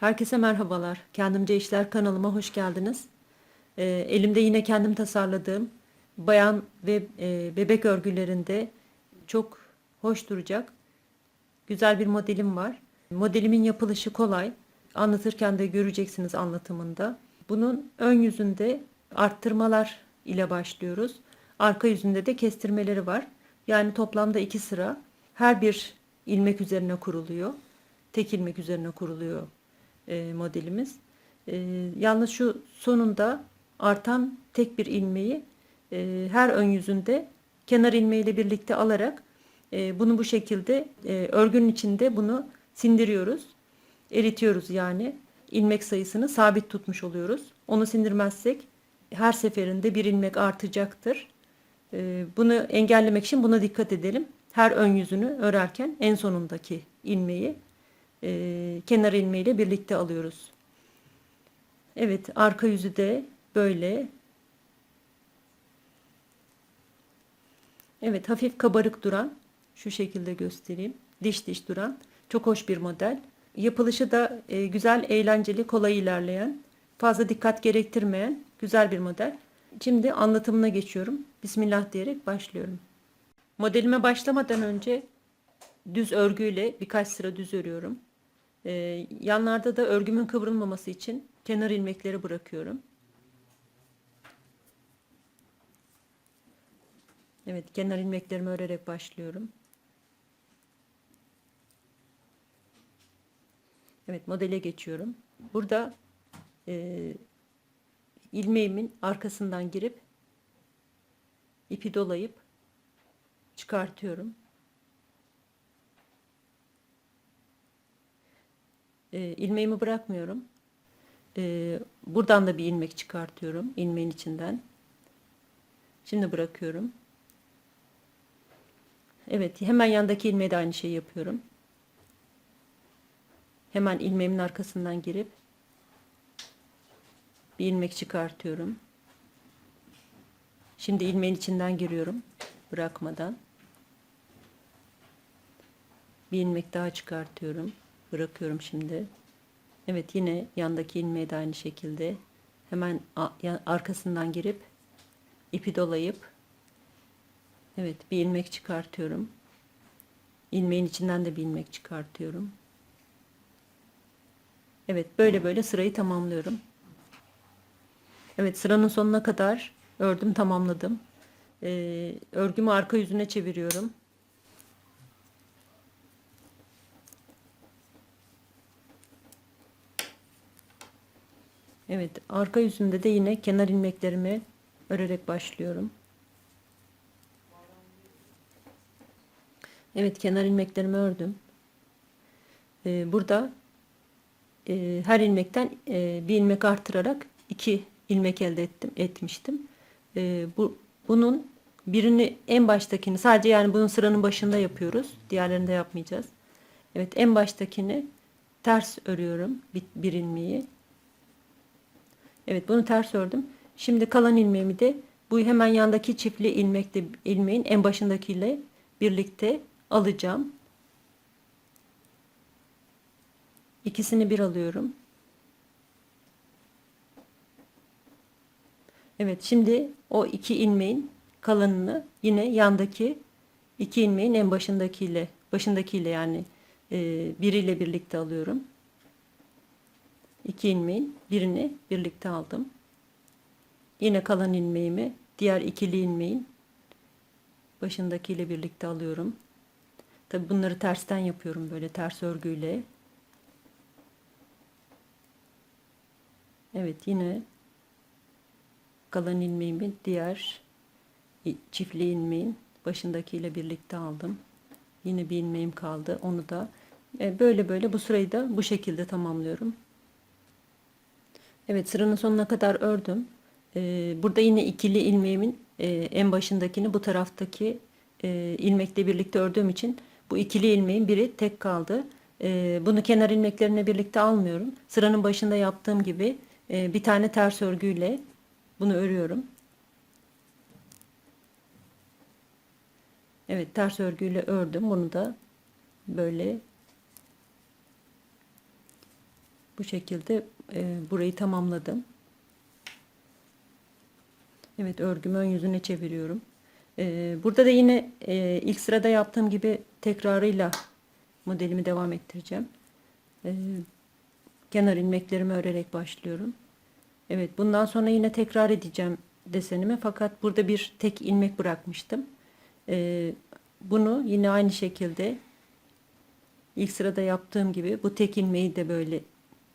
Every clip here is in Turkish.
Herkese merhabalar. Kendimce İşler kanalıma hoş geldiniz. Ee, elimde yine kendim tasarladığım bayan ve e, bebek örgülerinde çok hoş duracak güzel bir modelim var. Modelimin yapılışı kolay. Anlatırken de göreceksiniz anlatımında. Bunun ön yüzünde arttırmalar ile başlıyoruz. Arka yüzünde de kestirmeleri var. Yani toplamda iki sıra. Her bir ilmek üzerine kuruluyor. Tek ilmek üzerine kuruluyor e, modelimiz. E, yalnız şu sonunda artan tek bir ilmeği e, her ön yüzünde kenar ilmeğiyle birlikte alarak e, bunu bu şekilde e, örgünün içinde bunu sindiriyoruz. Eritiyoruz yani. ilmek sayısını sabit tutmuş oluyoruz. Onu sindirmezsek her seferinde bir ilmek artacaktır. E, bunu engellemek için buna dikkat edelim. Her ön yüzünü örerken en sonundaki ilmeği e, kenar ilmeğiyle birlikte alıyoruz. Evet arka yüzü de böyle. Evet hafif kabarık duran şu şekilde göstereyim. Diş diş duran çok hoş bir model. Yapılışı da e, güzel, eğlenceli, kolay ilerleyen, fazla dikkat gerektirmeyen güzel bir model. Şimdi anlatımına geçiyorum. Bismillah diyerek başlıyorum. Modelime başlamadan önce düz örgüyle birkaç sıra düz örüyorum. Ee, yanlarda da örgümün kıvrılmaması için kenar ilmekleri bırakıyorum. Evet, kenar ilmeklerimi örerek başlıyorum. Evet, modele geçiyorum. Burada e, ilmeğimin arkasından girip ipi dolayıp çıkartıyorum. E, ilmeğimi bırakmıyorum. E, buradan da bir ilmek çıkartıyorum ilmeğin içinden. Şimdi bırakıyorum. Evet, hemen yandaki ilmeğe de aynı şeyi yapıyorum. Hemen ilmeğimin arkasından girip bir ilmek çıkartıyorum. Şimdi ilmeğin içinden giriyorum bırakmadan. Bir ilmek daha çıkartıyorum. Bırakıyorum şimdi. Evet yine yandaki ilmeği de aynı şekilde hemen arkasından girip ipi dolayıp Evet bir ilmek çıkartıyorum. İlmeğin içinden de bir ilmek çıkartıyorum. Evet böyle böyle sırayı tamamlıyorum. Evet sıranın sonuna kadar ördüm tamamladım. Ee, örgümü arka yüzüne çeviriyorum. Evet arka yüzünde de yine kenar ilmeklerimi örerek başlıyorum. Evet kenar ilmeklerimi ördüm. Ee, burada e, her ilmekten e, bir ilmek artırarak iki ilmek elde ettim etmiştim. E, bu bunun birini en baştakini sadece yani bunun sıranın başında yapıyoruz. Diğerlerini de yapmayacağız. Evet en baştakini ters örüyorum bir, bir ilmeği. Evet bunu ters ördüm. Şimdi kalan ilmeğimi de bu hemen yandaki çiftli ilmekte ilmeğin en başındakiyle birlikte alacağım. İkisini bir alıyorum. Evet şimdi o iki ilmeğin kalanını yine yandaki iki ilmeğin en başındakiyle başındakiyle yani e, biriyle birlikte alıyorum. İki ilmeğin birini birlikte aldım. Yine kalan ilmeğimi diğer ikili ilmeğin başındakiyle birlikte alıyorum. Tabi bunları tersten yapıyorum böyle ters örgüyle. Evet yine kalan ilmeğimi diğer çiftli ilmeğin başındakiyle birlikte aldım. Yine bir ilmeğim kaldı. Onu da e, böyle böyle bu sırayı da bu şekilde tamamlıyorum. Evet sıranın sonuna kadar ördüm. E, burada yine ikili ilmeğimin e, en başındakini bu taraftaki ilmekle birlikte ördüğüm için bu ikili ilmeğin biri tek kaldı. Ee, bunu kenar ilmeklerine birlikte almıyorum. Sıranın başında yaptığım gibi e, bir tane ters örgüyle bunu örüyorum. Evet ters örgüyle ördüm. Bunu da böyle Bu şekilde e, burayı tamamladım. Evet örgümü ön yüzüne çeviriyorum. E, burada da yine e, ilk sırada yaptığım gibi tekrarıyla modelimi devam ettireceğim. E, kenar ilmeklerimi örerek başlıyorum. Evet bundan sonra yine tekrar edeceğim desenimi fakat burada bir tek ilmek bırakmıştım. E, bunu yine aynı şekilde ilk sırada yaptığım gibi bu tek ilmeği de böyle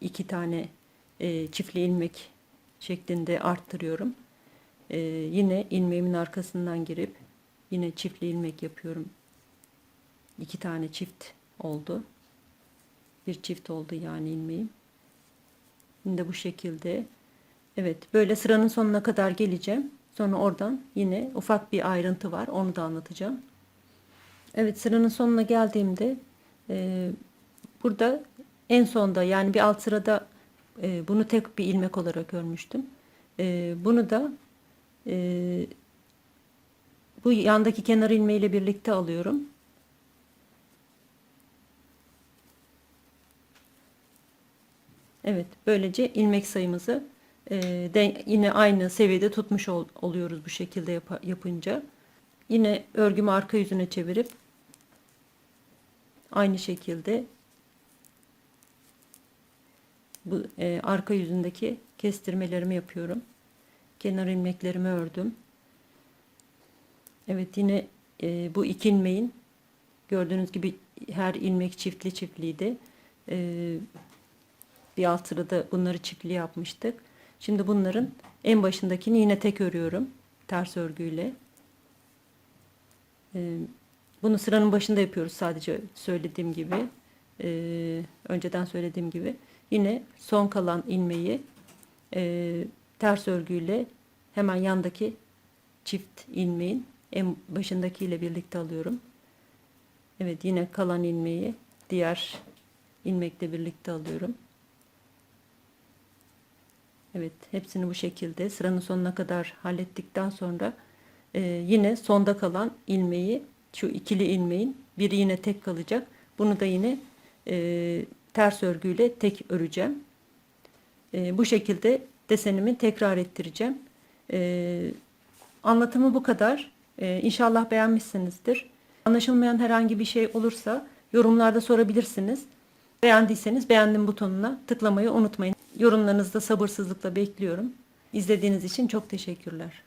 iki tane e, çiftli ilmek şeklinde arttırıyorum. E, yine ilmeğimin arkasından girip yine çiftli ilmek yapıyorum. İki tane çift oldu. Bir çift oldu yani ilmeğim. Şimdi bu şekilde. Evet böyle sıranın sonuna kadar geleceğim. Sonra oradan yine ufak bir ayrıntı var. Onu da anlatacağım. Evet sıranın sonuna geldiğimde e, burada en sonda yani bir alt sırada e, bunu tek bir ilmek olarak örmüştüm. E, bunu da e, bu yandaki kenar ilmeğiyle birlikte alıyorum. Evet böylece ilmek sayımızı e, de, yine aynı seviyede tutmuş ol, oluyoruz bu şekilde yap, yapınca. Yine örgümü arka yüzüne çevirip aynı şekilde bu e, arka yüzündeki kestirmelerimi yapıyorum. Kenar ilmeklerimi ördüm. Evet yine e, bu iki ilmeğin gördüğünüz gibi her ilmek çiftli çiftliydi. E, bir alt sırada bunları çiftli yapmıştık. Şimdi bunların en başındakini yine tek örüyorum. Ters örgüyle. E, bunu sıranın başında yapıyoruz sadece söylediğim gibi. E, önceden söylediğim gibi. Yine son kalan ilmeği e, ters örgüyle hemen yandaki çift ilmeğin en başındakiyle birlikte alıyorum. Evet yine kalan ilmeği diğer ilmekle birlikte alıyorum. Evet hepsini bu şekilde sıranın sonuna kadar hallettikten sonra e, yine sonda kalan ilmeği şu ikili ilmeğin biri yine tek kalacak. Bunu da yine e, ters örgüyle tek öreceğim. E, bu şekilde desenimi tekrar ettireceğim. E, anlatımı bu kadar. E, inşallah beğenmişsinizdir. Anlaşılmayan herhangi bir şey olursa yorumlarda sorabilirsiniz. Beğendiyseniz beğendim butonuna tıklamayı unutmayın. Yorumlarınızı da sabırsızlıkla bekliyorum. İzlediğiniz için çok teşekkürler.